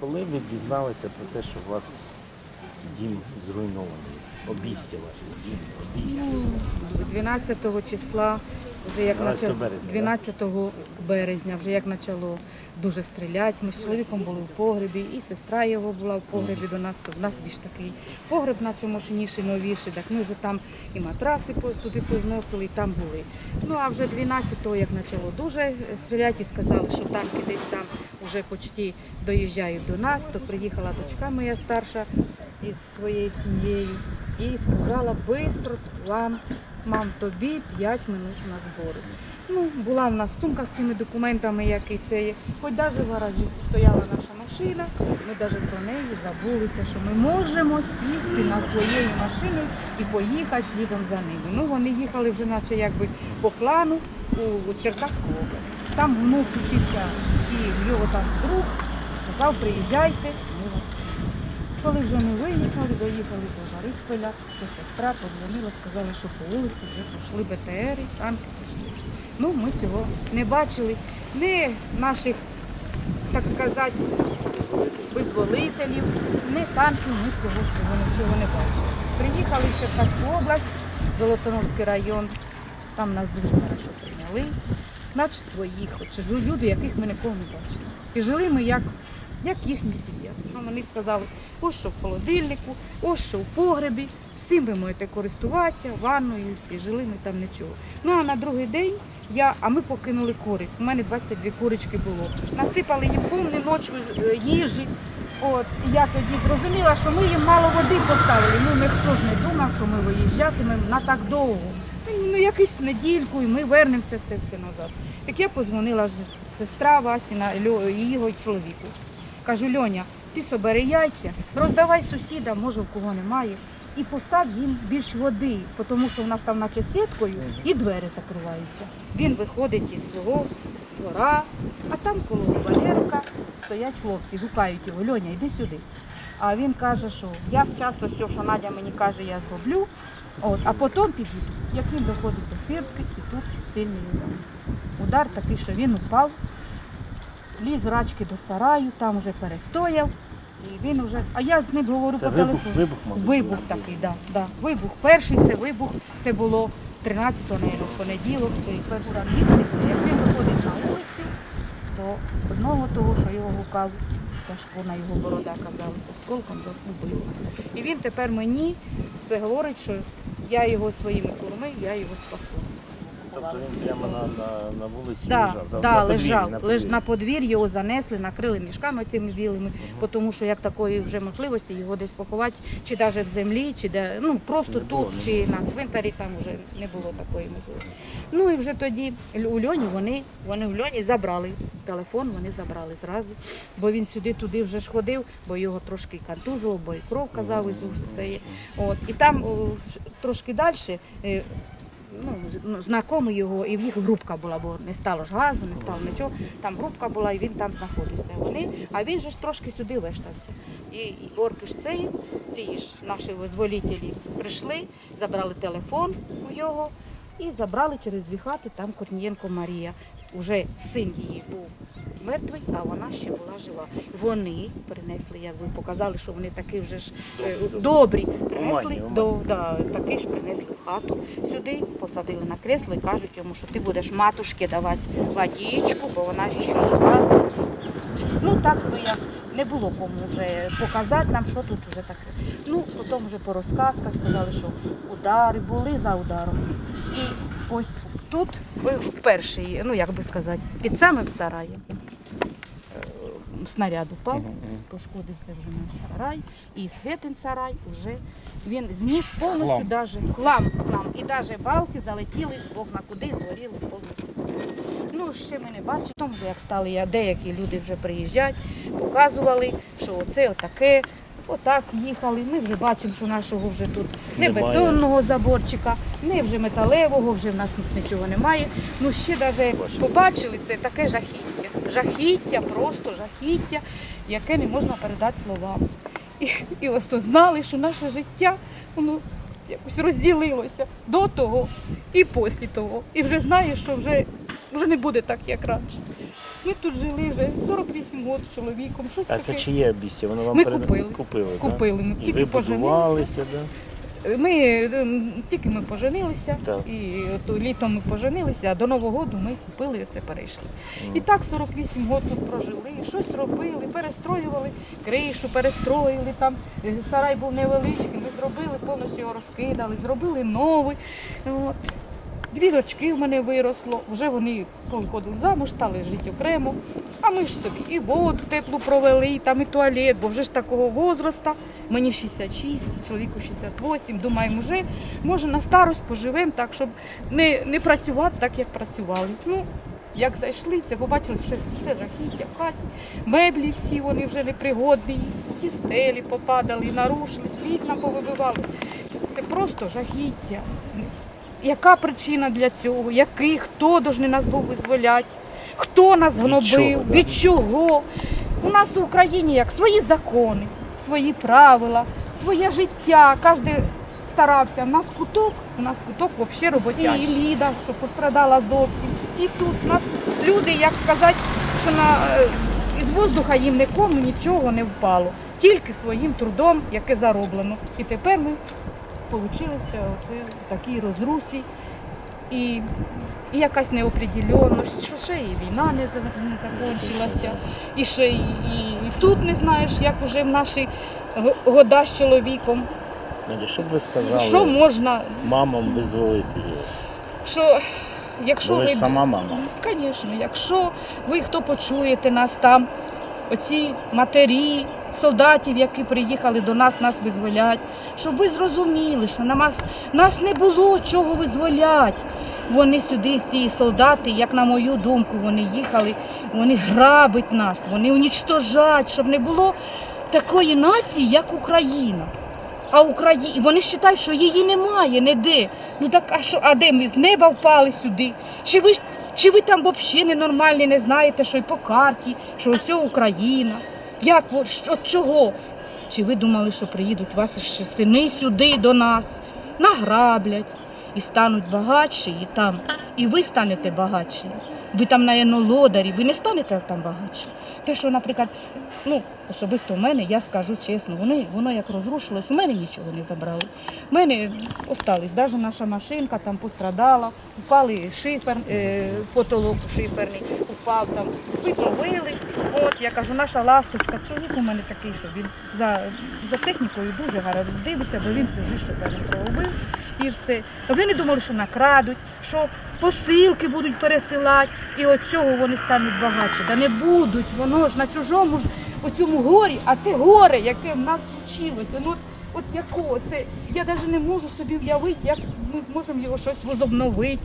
Коли ви дізналися про те, що у вас дім зруйнований? Обійстя ваше, дім, обійстя. Ну, 12 числа, вже як 12 начало, березня, 12 березня, вже як почало дуже стріляти. Ми з чоловіком були в погребі, і сестра його була в погребі до нас. У нас більш такий погреб, наче мощніший, новіший. Так ми вже там і матраси туди позносили, і там були. Ну а вже 12-го, як почало дуже стріляти, і сказали, що танки десь там вже почти доїжджають до нас, то приїхала дочка моя старша із своєю сім'єю і сказала, швидко вам, мам, тобі 5 минут на збори. Ну, була в нас сумка з тими документами, які це є. Хоч навіть в гаражі стояла наша машина, ми навіть про неї забулися, що ми можемо сісти на своєї машини і поїхати слідом за ними. Ну, вони їхали вже наче якби по плану у Черкаську область. Там внук вчився і в його там друг сказав, приїжджайте, ми вас. Коли вже ми виїхали, доїхали до Борисполя, то сестра подзвонила, сказала, що по вулиці вже пішли БТРи, танки пішли. Ну, ми цього не бачили. Не наших, так сказати, визволителів, не танків, ми цього всього нічого не бачили. Приїхали в Черкаську область, Золотонорський район, там нас дуже хорошо прийняли, наче своїх, ж люди, яких ми ніколи не бачили. І жили ми як, як їхні сім'я. Що вони сказали, ось що в холодильнику, ось що в погребі, всім ви можете користуватися, ванною, всі жили ми там нічого. Ну а на другий день я, а ми покинули курик. У мене 22 курочки було. Насипали їм повну ніч е, їжі. От, і я тоді зрозуміла, що ми їм мало води поставили. Ну, ніхто ж не думав, що ми виїжджатимемо на так довго. Ну, якусь недільку, і ми вернемося це все назад. Так я позвонила сестра Васіна, її чоловіку. Кажу, Льоня, ти собери яйця, роздавай сусідам, може в кого немає, і постав їм більш води, тому що в нас там наче сіткою і двері закриваються. Він виходить із свого двора, а там коло Валерика стоять хлопці, гукають його, Льоня, йди сюди. А він каже, що я зараз все, що Надя мені каже, я зроблю, от, а потім підійду. Як він доходить до фіртки, і тут сильний удар. Удар такий, що він упав, ліз рачки до сараю, там вже перестояв. І він вже, а я з ним говорю Це по вибух, телефону. вибух, мабуть. Вибух такий, да, да. Вибух. Перший це вибух, це було 13-го, наверно, в понеділок, і перший їсти. Як він виходить на вулицю, то одного того, що його гукав, Сашко на його борода казали, осколком убив. І він тепер мені все говорить, що я його своїми курми, я його спасла. Тобто він прямо на, на, на вулиці Да, лежав? да, на подвір'ї, лежав. на Леж- подвір'ї. на подвір'ї його занесли, накрили мішками цими білими, тому що як такої вже можливості його десь поховати, чи навіть в землі, чи де, ну просто Не було, тут, не чи на цвинтарі там вже не було такої можливості. Ну і вже тоді у Льоні вони, вони в Льоні забрали телефон, вони забрали зразу, бо він сюди туди вже ж ходив, бо його трошки контузило, бо і кров казав із ушу це є. От і там о, трошки далі. Ну, ну, знайомий його, і в їх групка була, бо не стало ж газу, не стало нічого. Там групка була, і він там знаходився. Вони, а він же ж трошки сюди вештався. І, і орки ж цей, ці ж наші визволітелі прийшли, забрали телефон у його і забрали через дві хати там Корнієнко Марія. Уже син її був мертвий, а вона ще була жива. Вони принесли, як ви показали, що вони такі вже ж е, добрі. Принесли до да, таки ж принесли хату сюди, посадили на кресло і кажуть йому, що ти будеш матушки давати водичку, бо вона ще жива. Ну так би як не було кому вже показати нам, що тут вже таке. Ну, потім вже по розказках сказали, що удари були за ударом. І ось тут ви перший, ну як би сказати, під самим сараєм. Снаряд упав, пошкодився вже наш сарай, і Святин сарай вже він зніс повністю Хлам. даже хлам, хлам. І навіть балки залетіли, Бог на куди, згоріли повністю. Ну, ще ми не бачимо. Тому що як стали я, деякі люди вже приїжджати, показували, що оце отаке, отак їхали. Ми вже бачимо, що нашого вже тут не Немає. бетонного заборчика, не вже металевого, вже в нас нічого немає. Ну ще навіть побачили це таке жахіття. Жахіття, просто жахіття, яке не можна передати словами. І, і осознали, що наше життя, воно якось розділилося до того і після того. І вже знаєш, що вже вже не буде так, як раніше. Ми тут жили вже 48 років з чоловіком. Щось А таке. це чиє обістя? Воно вам Ми перед- купили. купили, да? Купили. Ми тільки поженилися. да? Ми е, тільки ми поженилися, Так. і от літом ми поженилися, а до Нового року ми купили і все перейшли. І так 48 років тут прожили, щось робили, перестроювали кришу, перестроїли там. е, Сарай був невеличкий, ми зробили, повністю його розкидали, зробили новий. От. Дві дочки в мене виросло, вже вони повиходили замуж, стали жити окремо. А ми ж собі і воду теплу провели, і там і туалет, бо вже ж такого возраста. Мені 66, чоловіку 68. Думаємо, вже може на старость поживемо так, щоб не, не працювати так, як працювали. Ну, як зайшли, це побачили, що все жахіття в хаті. Меблі всі вони вже непригодні, всі стелі попадали, нарушились, вікна повибивали. Це просто жахіття. Яка причина для цього? Який? Хто должен нас був визволяти? Хто нас гнобив? чого, да? Від чого? У нас в Україні як свої закони, свої правила, своє життя. Кожен старався. У нас куток, у нас куток взагалі роботящий. Всі, і Ліда, що пострадала зовсім. І тут у нас люди, як сказати, що на, е, із воздуха їм нікому нічого не впало. Тільки своїм трудом, яке зароблено. І тепер ми получилося оце в такій розрусі. І, і якась неопределенність, що ще і війна не, не закінчилася, і ще і, і, і тут не знаєш, як вже в наші года з чоловіком, Надя, що б ви сказали що можна, мамам визволити її? що якщо ви ви сама мама. Звісно, якщо ви хто почуєте нас там, оці матері, солдатів, які приїхали до нас, нас визволять, щоб ви зрозуміли, що на нас, нас не було чого визволять. Вони сюди, ці солдати, як на мою думку, вони їхали, вони грабить нас, вони унічтожать, щоб не було такої нації, як Україна. А Україна, і вони вважають, що її немає ніде. Ну так а що, а де ми з неба впали сюди? Чи ви чи ви там взагалі ненормальні, не знаєте, що й по карті, що ось Україна? Як от чого? Чи ви думали, що приїдуть ваші ще сини сюди до нас, награблять і стануть багатші, і там, і ви станете багатші. Ви там, наєно, лодарі, ви не станете там багатші. Те, що, наприклад, ну, особисто в мене, я скажу чесно, вони, воно як розрушилось, у мене нічого не забрали. У мене остались, навіть наша машинка там пострадала, впали шифер, е, потолок шиферний, упав там, відновили. От, я кажу, наша ласточка, чоловік у мене такий, що він за, за технікою дуже гарно дивиться, бо він всю життя каже, проробив і все. А вони думали, що накрадуть, що посилки будуть пересилати, і от цього вони стануть багатші. Та не будуть, воно ж на чужому ж оцьому горі, а це горе, яке в нас случилося. Ну, от, от якого це я навіть не можу собі уявити, як ми можемо його щось возобновити.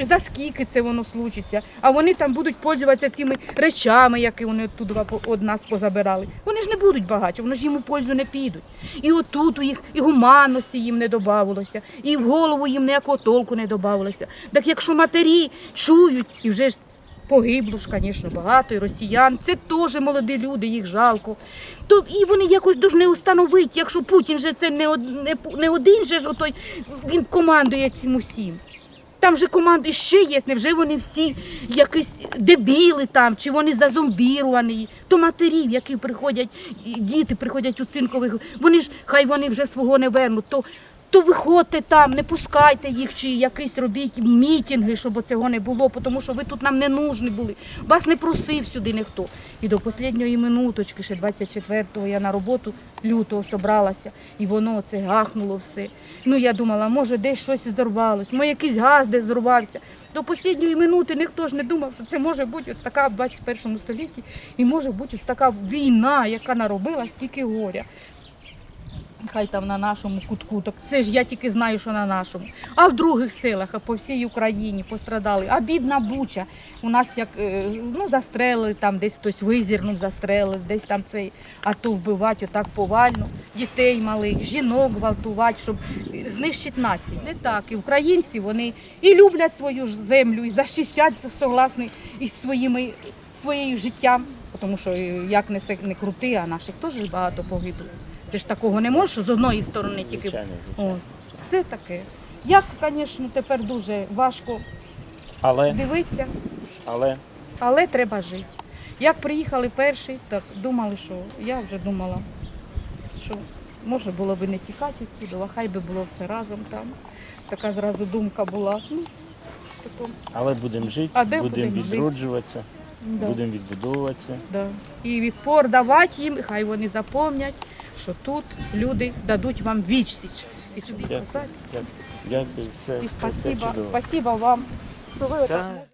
За скільки це воно случиться, а вони там будуть пользуватися цими речами, які вони оттуда од нас позабирали. Вони ж не будуть багаті, вони ж їм у пользу не підуть. І отут у їх і гуманності їм не додавалося, і в голову їм ніякого толку не додавалося. Так якщо матері чують, і вже ж погибло ж, звісно, багато, і росіян, це теж молоді люди, їх жалко. То і вони якось повинні установити, якщо Путін же це не, од- не, не один же ж отой, він командує цим усім. Там же команди ще є, невже вони всі якісь дебіли там, чи вони зазомбіровані. То матерів, які приходять, діти приходять у цинкових, вони ж хай вони вже свого не вернуть, то, то виходьте там, не пускайте їх, чи якісь робіть мітинги, щоб цього не було, тому що ви тут нам не нужні були. Вас не просив сюди ніхто. І до останньої минуточки, ще 24-го я на роботу лютого собралася, і воно це гахнуло все. Ну я думала, може десь щось здорвалось, може якийсь газ десь зірвався. До останньої минути ніхто ж не думав, що це може бути ось така в 21 столітті, і може бути ось така війна, яка наробила скільки горя. Хай там на нашому кутку, так це ж я тільки знаю, що на нашому. А в других селах, а по всій Україні пострадали. А бідна буча. У нас як е, ну, застрелили, там десь хтось визірнув, застрелив, десь там цей АТО вбивати отак повально. Дітей малих, жінок гвалтувати, щоб знищити націю. Не так. І українці вони і люблять свою землю, і захищають согласні із своїми своєю життям. Тому що е, як не крути, а наших теж багато погибло. Це ж такого не може, що з одної сторони тільки. Звичайно, О, це таке. Як, звісно, тепер дуже важко Але дивитися. Але Але треба жити. Як приїхали перші, так думали, що я вже думала, що може було б не тікати відсюди, а хай би було все разом там. Така зразу думка була. Ну, тако, але будемо жити, А де будемо будемо жити? відроджуватися, да, будемо відбудовуватися. да. І відпор давати їм, хай вони запомнять, що тут люди дадуть вам відсіч. І сюди писати. Дякую, все, І все, все спасибо, вам, що ви можете.